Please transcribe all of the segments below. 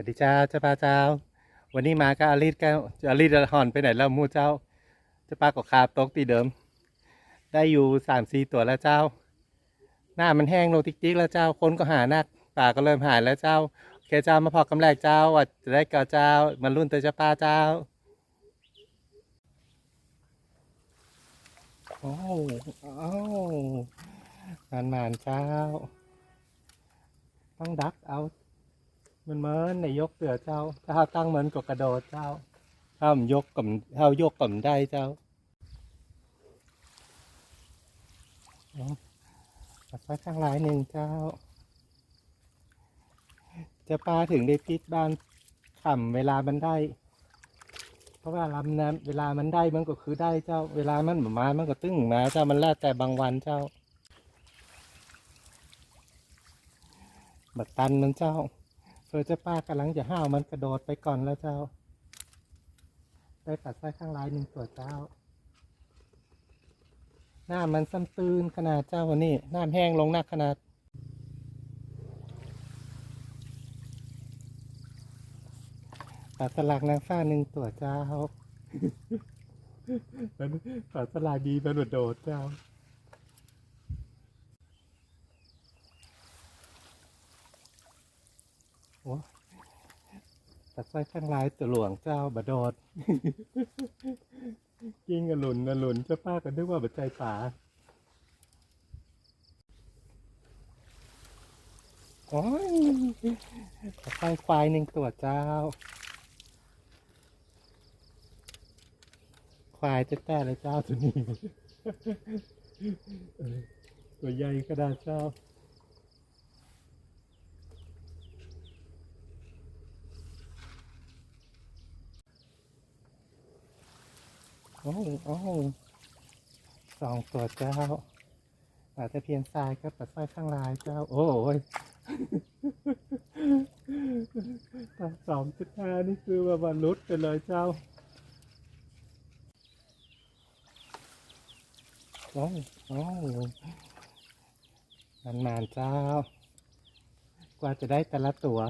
วัสดีเจ้าเจ้าป้าเจ้า วันนี้มาก็อาริดก็อาริดหอนไปไหนแล้วมูเจ้าเจ้าป้าก็คาบตกตีเดิม ได้อยู่สามสี่ตัวแล้วเจ้า หน้ามันแห้งลงติ๊กๆแล้วเจ้าคนก็หานักป่าก็เริ่มหายแล้วเจ้าโอเคเจ้ามาพอกำแรกเจ้าว่าจะได้เก่าเจ้ามารุ่นเตอเจ้าป้าเจ้าโอ้โอ้นานมานๆเจ้า ต้องดักเอา มันเหมือนในยกเสือเจ้า ถ้าเราตั้งเหมือนกับกระโดดเจ้าถ้ามนยกกับถ้ายกกับได้เจ้าปัดไว้ข้างหลายหนึ่งเจ้า จะปลาถึงได้ปิดบ้านขำเวลามันได้ เพราะว่าลำน้ำเวลามันได้มันก็คือได้เจ้า เวลามันบ่มามันก็ตึ้งมาเจ้ามันแล้วแต่บางวันเจ้า บัดตันมันเจ้า เฟอร์เจ้าป้ากำลังจะห้าวมันกระโดดไปก่อนแล้วเจ้า ได้ปัดไส้ข้างลายหนึ่งตัวเจ้า หน้ามันซ้ำตื้นขนาดเจ้าวันนี้น้ำแห้งลงหนักขนาดปัดสลากนางฟ้าหนึ่งตัวเจ้าปัดสลากดีมันโดดเจ้า โอ้ตัดไส้ข้างลายตัวหลวงเจ้าบดอดกิ้งอลุนอลุนเจ้าป้าก็นึกว่าบัดใจป่าโอ้ยตัดไส้ควายหนึ่งตัวเจ้า ควายจะแต่เลยเจ้าตัวนี้ตัวใหญ่ก็ได้เจ้า อ้โอ้สองตัวเจ้าอาจจะเพียงทรายครับปัดไส้ข้างลายเจ้า โอ้ยต่สองจุดห้านี่คือว่าบรรลุไปเลยเจ้าโอ้โอ้นานๆเจ้า กว่าจะได้แต่ละตัว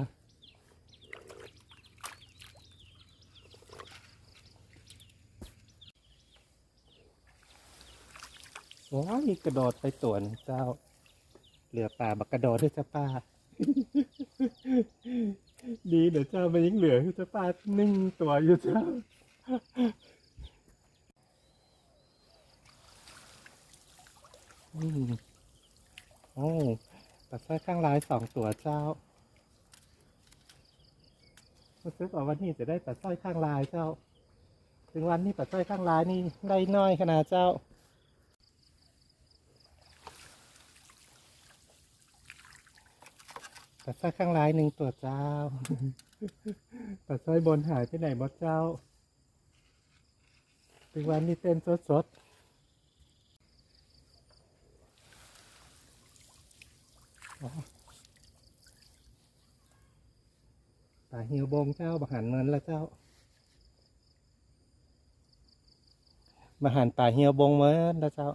โอ้ยกระโดดไปตัวนึงเจ้าเหลือป่าบักกระโดดด้วยจ้าป้า ดีเดี๋ยวเจ้ามันยังเหลืออยู่จ้าป้านิ่งตัวอยู่เจ้าอืมโอ้ปัดไส้ข้างลายสองตัวเจ้ารู้สึกว่าวันนี้จะได้ปัดสร้อยข้างลายเจ้า ถึงวันนี้ปัดสร้อยข้างลายนี่ได้น้อยขนาดเจ้า ปัดสร้อยข้างร้ายหนึ่งตัวเจ้า ปัดสร้อยบนหายไปไหนบดเจ้าถึงวันนี้เต้นสดสดๆอ๋อป่าเหี่ยวบงเจ้าบหันเงินแล้วเจ้าบหันป่าเหี่ยวบงเมินแล้วเจ้า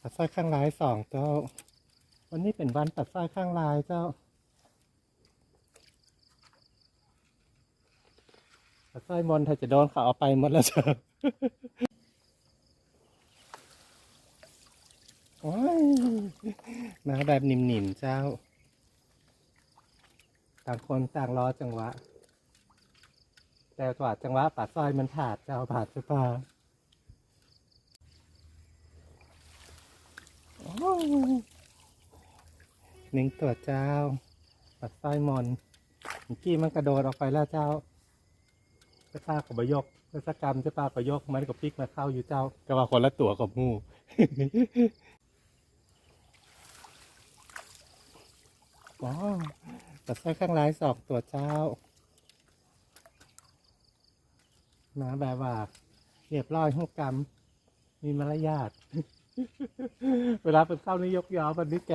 ปัดสร้อยข้างลายสองเจ้า วันนี้เป็นวันปัดสร้อยข้างลายเจ้าปัดสร้อยมนถ้าจะโดนเขาเอาไปหมดแล้วเจ้าโอ้ยมาแบบนิ่มๆเจ้า ต่างคนต่างรอจังหวะ แต่กว่าจังหวะปัดสร้อยมันผาดเจ้าผาดจะปา โอ้ย หนึ่งตัวเจ้า ปัดสร้อนเมื่อกี้มันกระโดดออกไปแล้วเจ้าเจะป้ากับยกเจะสกรรมจะป้าก็ยกมันก็พลิกมาเข้าอยู่เจ้าก็ว่าคนละตัวกับหมูอ๋อปัดสร้อยข้างร้ายสองตัวเจ้ามาแบบว่าเรียบร้อยห้องกรรม มีมารยาท เวลาเป็นเข้านี่ยกยอแบบนี้แก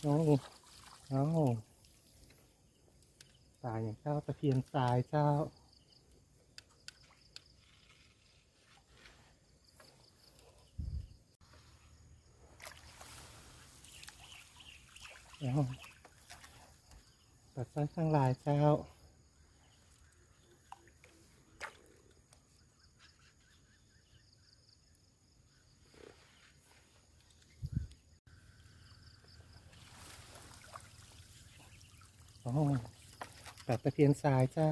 โอ้โอ้ตายอย่างเจ้าตะเพียนทรายเจ้าเอาปัดซ้ายข้างลายเจ้า โอ้ปัดตะเพียนทรายเจ้า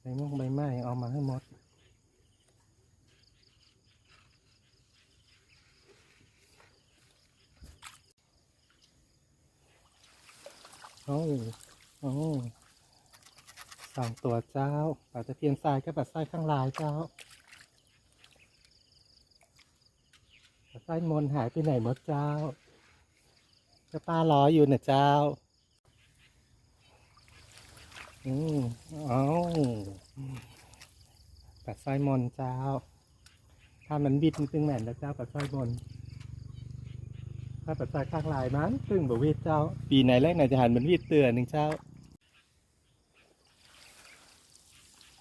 ใบม่วงใบไม้เอามาให้หมดโอ้โอ้สองตัวเจ้าปลาตะเพียนทรายกับปลาไส้ข้างลายเจ้า ปลาไส้มนหายไปไหนหมดเจ้าจ้าป้ารออยู่นะเจ้า อืมเอ้าปลาไส้มนเจ้า ถ้ามันบิดมันตึงแหม่นแล้วเจ้าปลาไส้มนถ้าปัจจัยข้างลายมั้งซึ่งบวีดเจ้า ปีไหนแรกไหนจะหันมันวีดเตือนหนึ่งเจ้า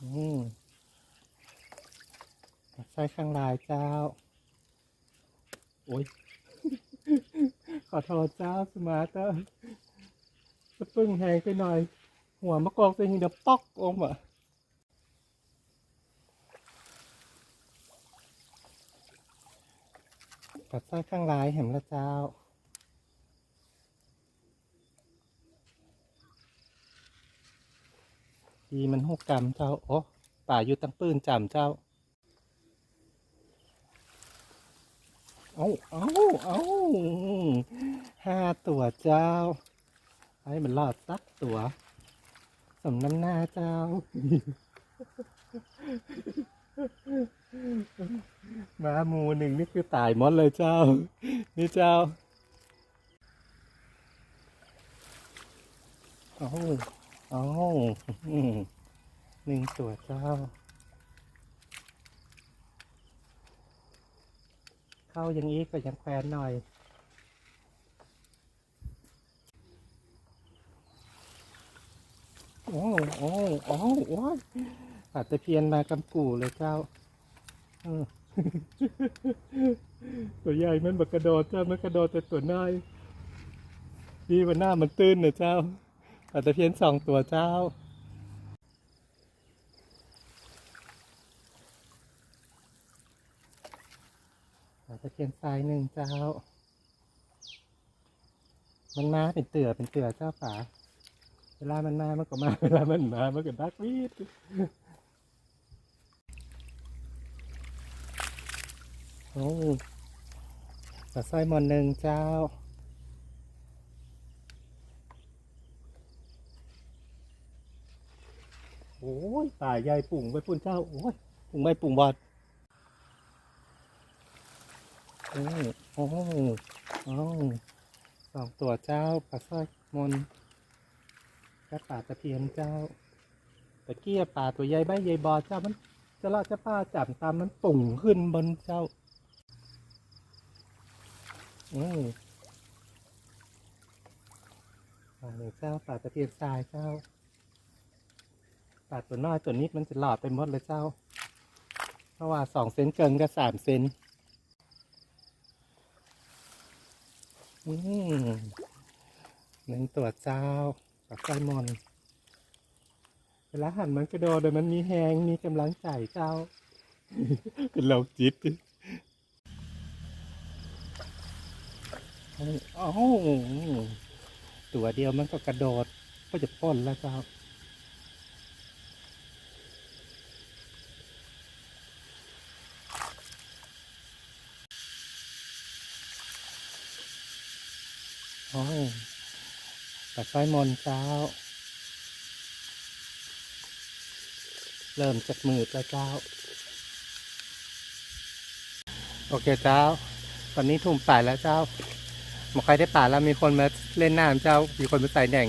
อืมปัจจัยข้างลายเจ้า โอ้ย ขอโทษเจ้าสมาร์ตเตะปึ้งแหงไปหน่อย หัวมะกอกเสียงเดียวป๊อกอมอะปัดซ้ายข้างลายเห็นละเจ้าดีมันหกกรรมเจ้า โอ้ป่าอยู่ตั้งปืนจำเจ้า เอาเอาเอาห้าตัวเจ้าให้มันรอดสักตัว สมน้ำหน้าเจ้า มาหมูหนึ่งนี่คือตายมดเลยเจ้า นี่เจ้าโอ้โอ้อืมหนึ่งตัวเจ้า เข้าอย่างนี้ก็ยังแควนหน่อย โอ้โอ้โอ้โอ้ยอาจจะเพียนมากำกูเลยเจ้าตัวใหญ่มันบักกระโดดเจ้ามันกระโดดแต่ตัวน้อยดีวันหน้ามันตื้นเนะเจ้าอาจจะเพียนสองตัวเจ้า อาจจะเพียนทรายหนึ่งเจ้า มันมาเป็นเตือเป็นเตือเจ้าป่าเวลามันมามันก็มาเวลามันมามันก็ดักวีดโอ้ปลาสร้อยมอนหนึ่งเจ้าโอ้ยตายใหญ่ปุ่งไปปุ่นเจ้าโอ้ยปุ่งไม่ปุ่งบอด โอ้โอ้โอ้สองตัวเจ้าปลาสร้อยมนกระป่าตะเพียนเจ้าตะเกียป่าตัวใหญ่ใบใหญ่บอเจ้ามันจะลาะจะป้าจับตามมันปุ่งขึ้นบนเจ้าอืมป่าหนึ่งเจ้าป่าตะเพียนทรายเจ้าป่าตัวน้อยตัวนิดมันจะหลอดไปหมดเลยเจ้าเพราะว่าสองเซนเกินกับสามเซนอืม หนึ่งตัวเจ้าปักไส้มอน เวลาหันมันกระโดดมันมีแหงมีกำลังใจเจ้าเป็นเราจิตอ้าตัวเดียวมันก็กระโดดก็จะป้นแล้วเจ้า โอ้ปลาไซมอนเจ้า เริ่มจากมืดแล้วเจ้า โอเคเจ้า ตอนนี้ทุ่มป่าแล้วเจ้าหมอใครได้ป่าแล้วมีคนมาเล่นน้ำเจ้า มีคนมาใส่แหน่ง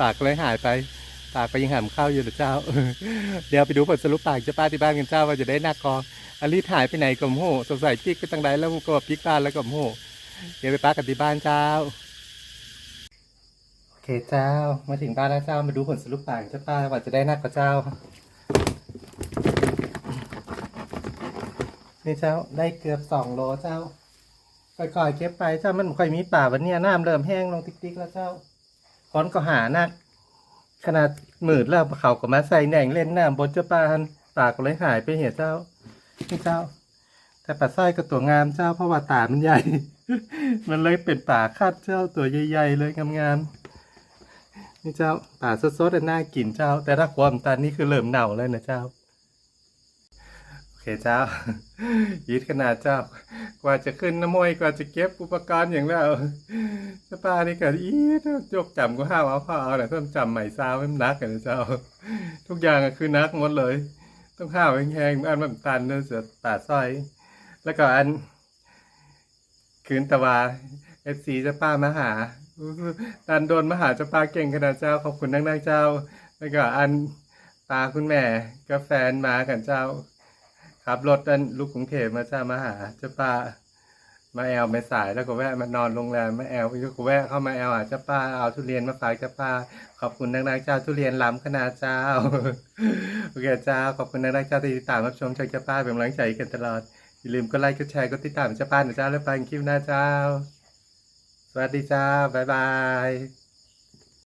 ปากเลยหายไปปากไปยังหามข้าวอยู่หรือเจ้า เดี๋ยวไปดูผลสรุปปากเจ้าป้าที่บ้านกันเจ้าว่าจะได้หนักกออลิหายไปไหนก็โมโหสงสัยปิกไปตั้งใดแล้วก็ปิกบ้านแล้วก็โมโหเดี๋ยวไปป้ากันที่บ้านเจ้า เคเจ้า มาถึงบ้านแล้วเจ้ามาดูผลสรุปป่างเจ้าป้าว่าจะได้นักกับเจ้า นี่เจ้าได้เกือบสองโลเจ้าก่อยๆเก็บไปเจ้ามันไม่ค่อยมีป่าวันเนี้ยน้ำเริ่มแห้งลงติ๊กๆแล้วเจ้าคอนก็หานัก ขนาดหมื่นแล้วเขาก็มาใส่แหน่งเล่นน้ำบนเจ้าปลาหันป่าก็เลยหายไปเห็นเจ้านี่เจ้า แต่ป่าสร้อยก็ตัวงามเจ้าเพราะว่าตามันใหญ่ มันเลยเป็นป่าคาดเจ้าตัวใหญ่ๆเลยงามๆ นี่เจ้าป่าสดๆอันน่ากินเจ้า แต่ถ้าความตันนี่คือเริ่มเน่าแล้วนะเจ้า โอเคเจ้ายิดขนาดเจ้า กว่าจะขึ้นน้ำมวยกว่าจะเก็บอุปกรณ์อย่างแล้วสปานี่ก็อีดยกจำก็ห้าวเอาผ้าเอาแต่เพิ่มจำใหม่ซาวไม่นักกันะเจ้า ทุกอย่างก็คือนักหมดเลย ต้องห้าวแห้งๆอันมันตันเนื้อเสือตาสร้อย แล้วก็อันคืนตะวาเอฟซีจะป้ามาหา อู้หูตันโดนมหาเจะปาเก่งขนาดเจ้าขอบคุณนักนักเจ้า แล้วก็อันตาคุณแม่กับแฟนมากันเจ้าขับรถดันลูกกรุงเทพมาเจ้ามาหาเจ้าป้ามาแอลไม่สายแล้วก็แวะมานอนโรงแรมมาแอลก็แวะเข้ามาแอลหาเจ้าป้าเอาทุเรียนมาฝากเจ้าป้าขอบคุณนักๆเจ้าทุเรียนล้ำขนาดเจ้าโอเคเจ้าขอบคุณนักๆเจ้าที่ติดตามรับชมช่องเจ้าป้าเป็นกำลังใจกันตลอดอย่าลืมกดไลค์กดแชร์กดติดตามเจ้าป้านะเจ้าแล้วไปคลิปหน้าเจ้า สวัสดีจ้าบ๊ายบาย